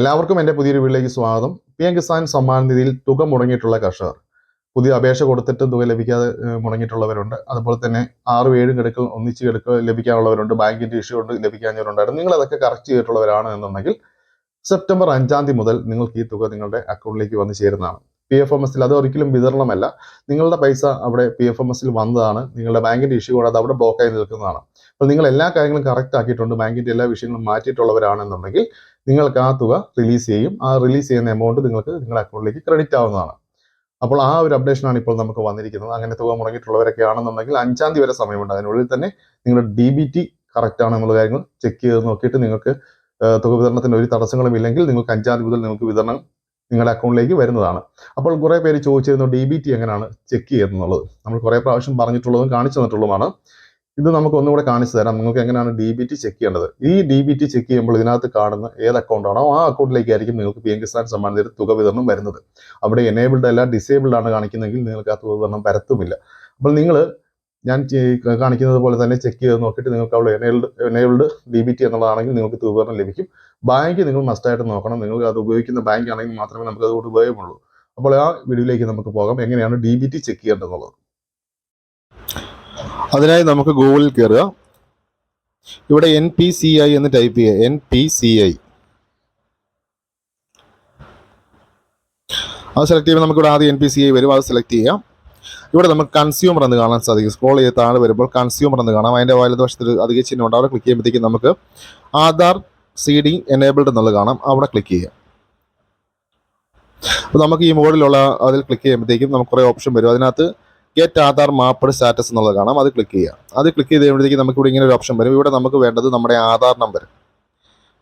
എല്ലാവർക്കും എന്റെ പുതിയൊരു വീട്ടിലേക്ക് സ്വാഗതം. പി എം കിസാൻ സമ്മാൻ നിധിയിൽ തുക മുടങ്ങിയിട്ടുള്ള കർഷകർ. പുതിയ അപേക്ഷ കൊടുത്തിട്ട് തുക ലഭിക്കാതെ മുടങ്ങിയിട്ടുള്ളവരുണ്ട്. അതുപോലെ തന്നെ ആറും ഏഴും കിടക്കൽ ഒന്നിച്ച് കിടക്കൽ ലഭിക്കാനുള്ളവരുണ്ട്. ബാങ്കിന്റെ ഇഷ്യൂ കൊണ്ട് ലഭിക്കാഞ്ഞവരുണ്ടായിരുന്നു. നിങ്ങൾ അതൊക്കെ കറക്റ്റ് ചെയ്തിട്ടുള്ളവരാണ് എന്നുണ്ടെങ്കിൽ സെപ്റ്റംബർ അഞ്ചാം തീയതി മുതൽ നിങ്ങൾക്ക് ഈ തുക നിങ്ങളുടെ അക്കൗണ്ടിലേക്ക് വന്ന് ചേരുന്നതാണ്. പി എഫ് എം എസിൽ അത് ഒരിക്കലും വിതരണമല്ല. നിങ്ങളുടെ പൈസ അവിടെ പി എഫ് എം എസിൽ വന്നതാണ്. നിങ്ങളുടെ ബാങ്കിന്റെ ഇഷ്യൂ കൂടാതെ അവിടെ ബ്ലോക്കായി നിൽക്കുന്നതാണ്. അപ്പോൾ നിങ്ങൾ എല്ലാ കാര്യങ്ങളും കറക്റ്റ് ആക്കിയിട്ടുണ്ട്. ബാങ്കിന്റെ എല്ലാ വിഷയങ്ങളും മാറ്റിയിട്ടുള്ളവരാണെന്നുണ്ടെങ്കിൽ നിങ്ങൾക്ക് ആ തുക റിലീസ് ചെയ്യും. ആ റിലീസ് ചെയ്യുന്ന എമൗണ്ട് നിങ്ങൾക്ക് നിങ്ങളുടെ അക്കൗണ്ടിലേക്ക് ക്രെഡിറ്റ് ആവുന്നതാണ്. അപ്പോൾ ആ ഒരു അപ്ഡേഷനാണ് ഇപ്പോൾ നമുക്ക് വന്നിരിക്കുന്നത്. അങ്ങനെ തുക മുടങ്ങിയിട്ടുള്ളവരൊക്കെ ആണെന്നുണ്ടെങ്കിൽ അഞ്ചാം തീയതി വരെ സമയമുണ്ട്. അതിനുള്ളിൽ തന്നെ നിങ്ങളുടെ ഡി ബി ടി കറക്റ്റ് ആണ് എന്നുള്ള കാര്യങ്ങൾ ചെക്ക് ചെയ്ത് നോക്കിയിട്ട് നിങ്ങൾക്ക് തുക വിതരണത്തിന് ഒരു തടസ്സങ്ങളും ഇല്ലെങ്കിൽ നിങ്ങൾക്ക് അഞ്ചാം തീയതി മുതൽ നിങ്ങൾക്ക് വിതരണം നിങ്ങളുടെ അക്കൗണ്ടിലേക്ക് വരുന്നതാണ്. അപ്പോൾ കുറേ പേര് ചോദിച്ചിരുന്നു ഡി ബി ടി എങ്ങനെയാണ് ചെക്ക് ചെയ്യുന്നത് നമ്മൾ കുറേ പ്രാവശ്യം പറഞ്ഞിട്ടുള്ളതും കാണിച്ചു തന്നിട്ടുള്ളതുമാണ്. ഇത് നമുക്ക് ഒന്നുകൂടെ കാണിച്ചു തരാം. നിങ്ങൾക്ക് എങ്ങനെയാണ് ഡി ബി ടി ചെക്ക് ചെയ്യേണ്ടത്? ഈ ഡി ബി ടി ചെക്ക് ചെയ്യുമ്പോൾ ഇതിനകത്ത് കാണുന്ന ഏത് അക്കൗണ്ടാണോ ആ അക്കൗണ്ടിലേക്കായിരിക്കും നിങ്ങൾക്ക് പി എം കിസാൻ സമ്മാൻ നിധി തുക വിതരണം വരുന്നത്. അവിടെ എനേബിൾഡ് അല്ല ഡിസേബിൾഡ് ആണ് കാണിക്കുന്നതെങ്കിൽ നിങ്ങൾക്ക് ആ തുക വിതരണം വരത്തുമില്ല. അപ്പോൾ നിങ്ങൾ ഞാൻ കാണിക്കുന്നത് പോലെ തന്നെ ചെക്ക് ചെയ്ത് നോക്കിയിട്ട് നിങ്ങൾക്ക് അവിടെ enabled enabled D B T എന്നുള്ളതാണെങ്കിൽ നിങ്ങൾക്ക് തുക വിതരണം ലഭിക്കും. ബാങ്ക് നിങ്ങൾ മസ്റ്റായിട്ട് നോക്കണം. നിങ്ങൾ അത് ഉപയോഗിക്കുന്ന ബാങ്ക് ആണെങ്കിൽ മാത്രമേ നമുക്ക് അതുകൊണ്ട് ഉപയോഗമുള്ളൂ. അപ്പോൾ ആ വീഡിയോയിലേക്ക് നമുക്ക് പോകാം. എങ്ങനെയാണ് ഡി ബി ടി ചെക്ക് ചെയ്യേണ്ടതെന്നുള്ളത്? അതിനായി നമുക്ക് ഗൂഗിളിൽ കയറുക ഇവിടെ എൻ പി സി ഐ എന്ന് ടൈപ്പ് ചെയ്യുക. എൻ പി സി ഐ അത് സെലക്ട് ചെയ്യുമ്പോൾ നമുക്കിവിടെ ആദ്യം എൻ പി സി ഐ വരും. അത് സെലക്ട് ചെയ്യാം ഇവിടെ നമുക്ക് കൺസ്യൂമർ എന്ന് കാണാൻ സാധിക്കും. സ്ക്രോൾ ചെയ്ത് താഴെ വരുമ്പോൾ കൺസ്യൂമർ എന്ന് കാണാം. അതിന്റെ വലതുവശത്ത് അധിക ചിഹ്നം ഉണ്ട്. അവിടെ ക്ലിക്ക് ചെയ്യുമ്പോഴത്തേക്കും നമുക്ക് ആധാർ സി ഡി എനേബിൾഡ് എന്നുള്ളത് കാണാം. അവിടെ ക്ലിക്ക് ചെയ്യാം. അപ്പോൾ നമുക്ക് ഈ മുകളിലുള്ള അതിൽ ക്ലിക്ക് ചെയ്യുമ്പോഴത്തേക്കും നമുക്ക് കുറേ ഓപ്ഷൻ വരും. അതിനകത്ത് ഗെറ്റ് ആധാർ മാപ്പ് സ്റ്റാറ്റസ് എന്നുള്ളത് കാണാം. അത് ക്ലിക്ക് ചെയ്യാം. അത് ക്ലിക്ക് ചെയ്ത് കഴിയുമ്പോഴത്തേക്കും നമുക്ക് ഇവിടെ ഇങ്ങനെ ഒരു ഓപ്ഷൻ വരും. ഇവിടെ നമുക്ക് വേണ്ടത് നമ്മുടെ ആധാർ നമ്പർ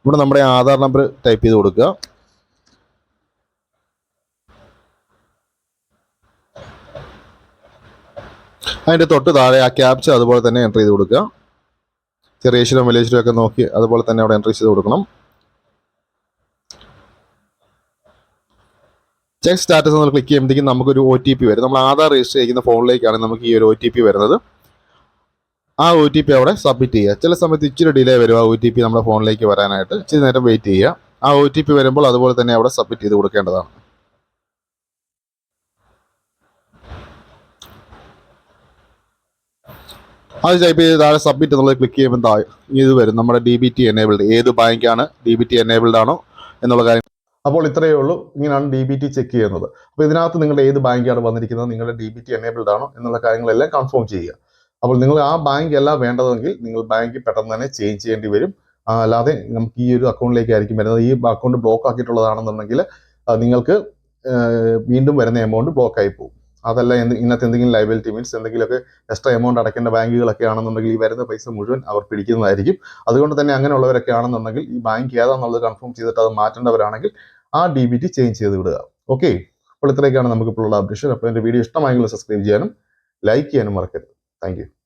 ഇവിടെ നമ്മുടെ ആധാർ നമ്പർ ടൈപ്പ് ചെയ്ത് കൊടുക്കുക. അതിന്റെ തൊട്ട് താഴെ ആ ക്യാപ്ച അതുപോലെ തന്നെ എന്റർ ചെയ്ത് കൊടുക്കുക. ചെറിയ അക്ഷരം വലിയ ഒക്കെ നോക്കി അതുപോലെ തന്നെ അവിടെ എന്റർ ചെയ്ത് കൊടുക്കണം. ചെക്ക് സ്റ്റാറ്റസ് നമ്മൾ ക്ലിക്ക് ചെയ്യുമ്പോഴത്തേക്കും നമുക്കൊരു ഒ ടി പി വരും. നമ്മൾ ആധാർ രജിസ്റ്റർ ചെയ്യുന്ന ഫോണിലേക്കാണ് നമുക്ക് ഈ ഒരു ഒ ടി പി വരുന്നത്. ആ ഒ ടി പി അവിടെ സബ്മിറ്റ് ചെയ്യുക. ചില സമയത്ത് ഇച്ചിരി ഡിലേ വരും ആ ഒ ടി പി നമ്മുടെ ഫോണിലേക്ക് വരാനായിട്ട്. ഇച്ചിരി നേരം വെയിറ്റ് ചെയ്യുക. ആ ഒ ടി പി വരുമ്പോൾ അതുപോലെ തന്നെ അവിടെ സബ്മിറ്റ് ചെയ്ത് കൊടുക്കേണ്ടതാണ്. അത് ടൈപ്പ് ചെയ്ത് താഴെ സബ്മിറ്റ് എന്നുള്ളത് ക്ലിക്ക് ചെയ്യുമ്പോൾ താഴെ ഇത് വരും. നമ്മുടെ ഡി ബി ടി എനേബിൾഡ് ഏത് ബാങ്കാണ് ഡി ബി ടി എനേബിൾഡ് ആണോ എന്നുള്ള കാര്യം. അപ്പോൾ ഇത്രയേ ഉള്ളൂ. ഇങ്ങനെയാണ് ഡി ബി ടി ചെക്ക് ചെയ്യുന്നത്. അപ്പോൾ ഇതിനകത്ത് നിങ്ങളുടെ ഏത് ബാങ്കാണ് വന്നിരിക്കുന്നത് നിങ്ങളുടെ ഡി ബി ടി എനേബിൾഡ് ആണോ എന്നുള്ള കാര്യങ്ങളെല്ലാം കൺഫേം ചെയ്യുക. അപ്പോൾ നിങ്ങൾ ആ ബാങ്ക് അല്ല വേണ്ടതെങ്കിൽ നിങ്ങൾ ബാങ്ക് പെട്ടെന്ന് തന്നെ ചേഞ്ച് ചെയ്യേണ്ടി വരും. അല്ലാതെ നമുക്ക് ഈ ഒരു അക്കൗണ്ടിലേക്ക് ആയിരിക്കും വരുന്നത്. ഈ അക്കൗണ്ട് ബ്ലോക്ക് ആക്കിയിട്ടുള്ളതാണെന്നുണ്ടെങ്കിൽ നിങ്ങൾക്ക് വീണ്ടും വരുന്ന എമൗണ്ട് ബ്ലോക്ക് ആയി പോകും. അതല്ല എന്ത് ഇന്നത്തെ എന്തെങ്കിലും ലൈബിലിറ്റി മീൻസ് എന്തെങ്കിലുമൊക്കെ എക്സ്ട്രാ എമൗണ്ട് അടയ്ക്കേണ്ട ബാങ്കുകളൊക്കെ ആണെന്നുണ്ടെങ്കിൽ ഈ വരുന്ന പൈസ മുഴുവൻ അവർ പിടിക്കുന്നതായിരിക്കും. അതുകൊണ്ട് തന്നെ അങ്ങനെയുള്ളവരൊക്കെ ആണെന്നുണ്ടെങ്കിൽ ഈ ബാങ്ക് ഏതാണെന്നുള്ളത് കൺഫേം ചെയ്തിട്ട് അത് മാറ്റേണ്ടവരാണെങ്കിൽ ആ ഡി ബി ടി ചേഞ്ച് ചെയ്ത് വിടുക. ഓക്കെ അപ്പോൾ ഇത്രയൊക്കെയാണ് നമുക്ക് ഉള്ള അപ്ഡേഷൻ അപ്പോൾ എന്റെ വീഡിയോ ഇഷ്ടമായെങ്കിൽ സബ്സ്ക്രൈബ് ചെയ്യാനും ലൈക്ക് ചെയ്യാനും മറക്കരുത്. താങ്ക്